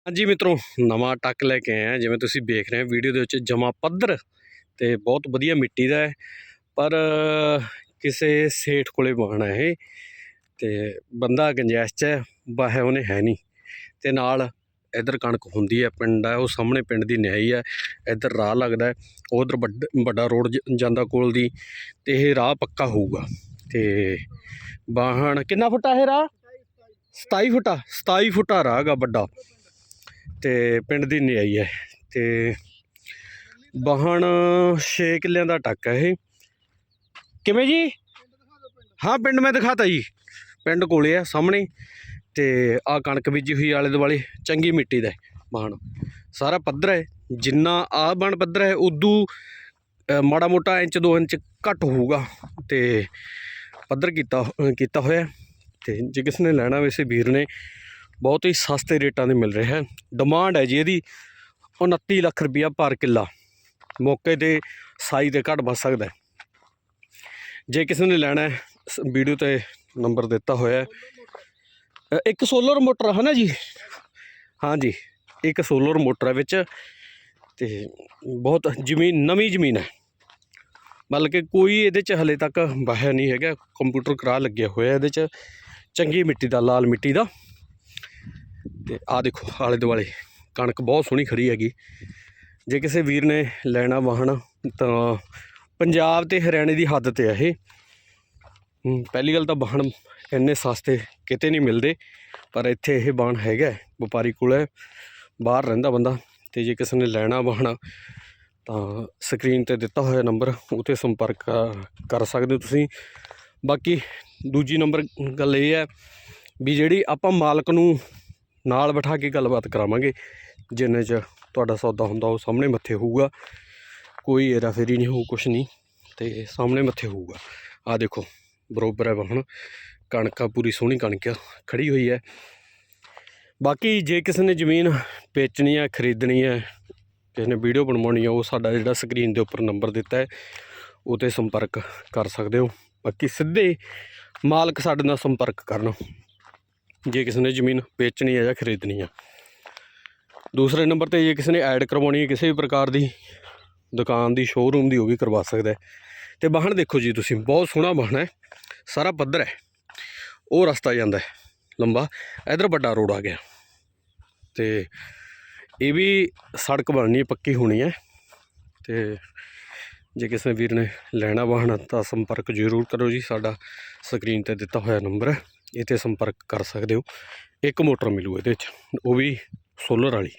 ਹਾਂਜੀ ਮਿੱਤਰੋ, ਨਵਾਂ ਟੱਕ ਲੈ ਕੇ ਆਇਆ ਜਿਵੇਂ ਤੁਸੀਂ ਦੇਖ ਰਹੇ ਹੋ, ਵੀਡੀਓ ਦੇ ਵਿੱਚ ਜਮਾ ਪੱਧਰ ਤੇ ਬਹੁਤ ਵਧੀਆ ਮਿੱਟੀ ਦਾ ਹੈ। ਪਰ ਕਿਸੇ ਸੇਠ ਕੋਲੇ ਬਾਣਾ ਇਹ ਤੇ ਬੰਦਾ ਗੰਜੈਸ਼ ਚ ਹੈ ਬਾਹੇ ਉਹਨੇ ਹੈ ਨਹੀਂ। ਤੇ ਨਾਲ ਇਧਰ ਕਣਕ ਹੁੰਦੀ ਹੈ, ਪਿੰਡ ਹੈ, ਉਹ ਸਾਹਮਣੇ ਪਿੰਡ ਦੀ ਨਿਹਾਈ ਹੈ, ਇਧਰ ਰਾਹ ਲੱਗਦਾ ਹੈ, ਉਧਰ ਵੱਡਾ ਰੋਡ ਜ- ਜਾਂਦਾ ਕੋਲ ਦੀ ਤੇ ਇਹ ਰਾਹ ਪੱਕਾ ਹੋਊਗਾ। ਤੇ ਬਾਹਣ ਕਿੰਨਾ ਫੁੱਟਾ ਇਹ ਰਾਹ? 27 ਫੁੱਟਾ। 27 ਫੁੱਟਾ ਰਾਹ ਗਾ ਵੱਡਾ। ਤੇ ਪਿੰਡ ਦੀ ਨਿਆਈ ਹੈ ਤੇ ਬਾਹਣ 6 ਕਿੱਲਿਆਂ ਦਾ ਟੱਕ ਹੈ ਇਹ। ਕਿਵੇਂ ਜੀ? ਹਾਂ, ਪਿੰਡ ਮੈਂ ਦਿਖਾਤਾ ਜੀ। ਪਿੰਡ ਕੋਲੇ ਆ, ਸਾਹਮਣੇ। ਤੇ ਆ ਕਣਕ ਬੀਜੀ ਹੋਈ ਆਲੇ ਦੁਆਲੇ, ਚੰਗੀ ਮਿੱਟੀ ਦਾ ਹੈ ਬਾਹਣ ਸਾਰਾ ਪੱਧਰ ਹੈ। ਜਿੰਨਾ ਆ ਬਣ ਪੱਧਰ ਹੈ, ਉਦੋਂ ਮਾੜਾ ਮੋਟਾ ਇੰਚ 2 ਇੰਚ ਘੱਟ ਹੋਊਗਾ। ਤੇ ਪੱਧਰ ਕੀਤਾ ਕੀਤਾ ਹੋਇਆ ਹੈ। ਤੇ ਜੇ ਕਿਸ ਨੇ ਲੈਣਾ ਵੈਸੇ ਵੀਰ ਨੇ ਬਹੁਤ ਹੀ ਸਸਤੇ ਰੇਟਾਂ ਦੇ ਮਿਲ ਰਿਹਾ ਹੈ। ਡਿਮਾਂਡ ਹੈ ਜੀ ਇਹਦੀ 29 ਲੱਖ ਰੁਪਇਆ ਪਰ ਕਿੱਲਾ। ਮੌਕੇ ਤੇ ਸਾਈ ਤੇ ਘੱਟ ਵੱਧ ਸਕਦਾ ਜੇ ਕਿਸੇ ਨੇ ਲੈਣਾ ਹੈ ਸ- ਵੀਡੀਓ ਤੇ ਨੰਬਰ ਦਿੱਤਾ ਹੋਇਆ ਹੈ। ਇੱਕ ਸੋਲਰ ਮੋਟਰ ਹੈ ਨਾ ਜੀ? ਹਾਂਜੀ ਇੱਕ ਸੋਲਰ ਮੋਟਰ ਹੈ ਵਿੱਚ ਤੇ ਬਹੁਤ ਜ਼ਮੀਨ, ਨਵੀਂ ਜ਼ਮੀਨ ਹੈ। ਮਤਲਬ ਕਿ ਕੋਈ ਇਹਦੇ ਚ ਹਲੇ ਤੱਕ ਵਾਹਿਆ ਨਹੀਂ ਹੈਗਾ। ਕੰਪਿਊਟਰ ਕਰਾ ਲੱਗਿਆ ਹੋਇਆ ਇਹਦੇ ਚ। ਚੰਗੀ ਮਿੱਟੀ ਦਾ, ਲਾਲ ਮਿੱਟੀ ਦਾ। ਤੇ ਆ ਦੇਖੋ ਆਲੇ ਦੁਆਲੇ। ਕਣਕ ਬਹੁਤ ਸੋਹਣੀ ਖੜੀ ਹੈਗੀ। ਜੇ ਕਿਸੇ ਵੀਰ ਨੇ ਲੈਣਾ ਵਾਹਣ, ਤਾਂ ਪੰਜਾਬ ਤੇ ਹਰਿਆਣੇ ਦੀ ਹੱਦ ਤੇ ਆ ਇਹ। ਪਹਿਲੀ ਗੱਲ ਤਾਂ ਵਾਹਣ ਇੰਨੇ ਸਸਤੇ ਕਿਤੇ ਨਹੀਂ ਮਿਲਦੇ, ਪਰ ਇੱਥੇ ਇਹ ਬਾਣ ਹੈਗਾ ਵਪਾਰੀ ਕੋਲ ਹੈ, ਬਾਹਰ ਰਹਿੰਦਾ ਬੰਦਾ, ਤੇ ਜੇ ਕਿਸੇ ਨੇ ਲੈਣਾ ਵਾਹਣ, ਤਾਂ ਸਕਰੀਨ ਤੇ ਦਿੱਤਾ ਹੋਇਆ ਨੰਬਰ ਉਹ ਸੰਪਰਕ ਕਰ ਸਕਦੇ ਹੋ ਤੁਸੀਂ। ਬਾਕੀ ਦੂਜੀ ਨੰਬਰ ਗੱਲ ਇਹ ਹੈ ਵੀ ਜਿਹੜੀ ਆਪਾਂ ਮਾਲਕ ਨੂੰ ਨਾਲ ਬਿਠਾ ਕੇ ਗੱਲਬਾਤ ਕਰਾਵਾਂਗੇ, ਜਿੰਨੇ ਚ ਤੁਹਾਡਾ ਸੌਦਾ ਹੁੰਦਾ ਉਹ ਸਾਹਮਣੇ ਮੱਥੇ ਹੋਊਗਾ। ਕੋਈ ਏਰਾ ਫੇਰੀ ਨਹੀਂ ਹੋਊ, ਕੁਛ ਨਹੀਂ, ਤੇ ਸਾਹਮਣੇ ਮੱਥੇ ਹੋਊਗਾ। ਆ ਦੇਖੋ, ਬਰੋਬਰ ਹੈ ਵਾਹਣ, ਕਣਕ ਪੂਰੀ ਸੋਹਣੀ ਕਣਕ ਆ ਖੜੀ ਹੋਈ ਹੈ। ਬਾਕੀ ਜੇ ਕਿਸੇ ਨੇ ਜ਼ਮੀਨ ਵੇਚਣੀ ਹੈ, ਖਰੀਦਣੀ ਹੈ, ਕਿਸੇ ਨੇ ਵੀਡੀਓ ਬਣਵਾਉਣੀ ਹੈ, ਉਹ ਸਾਡਾ ਜਿਹੜਾ ਸਕਰੀਨ ਦੇ ਉੱਪਰ ਨੰਬਰ ਦਿੱਤਾ ਹੈ ਉਹ 'ਤੇ ਸੰਪਰਕ ਕਰ ਸਕਦੇ ਹੋ। ਬਾਕੀ ਸਿੱਧੇ ਮਾਲਕ ਸਾਡੇ ਨਾਲ ਸੰਪਰਕ ਕਰਨ। ਜੇ ਕਿਸੇ ਨੇ ਜ਼ਮੀਨ ਵੇਚਣੀ ਹੈ ਜਾਂ ਖਰੀਦਣੀ ਹੈ। ਦੂਸਰੇ ਨੰਬਰ ਤੇ ਜੇ ਕਿਸੇ ਨੇ ਐਡ ਕਰਵਾਉਣੀ ਹੈ ਕਿਸੇ ਵੀ ਪ੍ਰਕਾਰ ਦੀ ਦੁਕਾਨ ਦੀ ਸ਼ੋਰੂਮ ਦੀ, ਉਹ ਵੀ ਕਰਵਾ ਸਕਦਾ ਹੈ। ਤੇ ਵਾਹਣ ਦੇਖੋ ਜੀ ਤੁਸੀਂ, ਬਹੁਤ ਸੋਹਣਾ ਵਾਹਣ ਹੈ, ਸਾਰਾ ਪੱਧਰ ਹੈ, ਉਹ ਰਸਤਾ ਜਾਂਦਾ ਹੈ, ਲੰਬਾ, ਇਧਰ ਵੱਡਾ ਰੋਡ ਆ ਗਿਆ। ਤੇ ਇਹ ਵੀ ਸੜਕ ਬਣਨੀ ਹੈ, ਪੱਕੀ ਹੋਣੀ ਹੈ। ਤੇ ਜੇ ਕਿਸੇ ਵੀਰ ਨੇ ਲੈਣਾ ਵਾਹਣ ਤਾਂ ਸੰਪਰਕ ਜ਼ਰੂਰ ਕਰੋ ਜੀ, ਸਾਡਾ ਸਕਰੀਨ ਤੇ ਦਿੱਤਾ ਹੋਇਆ ਨੰਬਰ ਹੈ। ਇਹ 'ਤੇ ਸੰਪਰਕ ਕਰ ਸਕਦੇ ਹੋ। ਇੱਕ ਮੋਟਰ ਮਿਲੂ ਇਹਦੇ ਵਿੱਚ ਉਹ ਵੀ ਸੋਲਰ ਵਾਲੀ।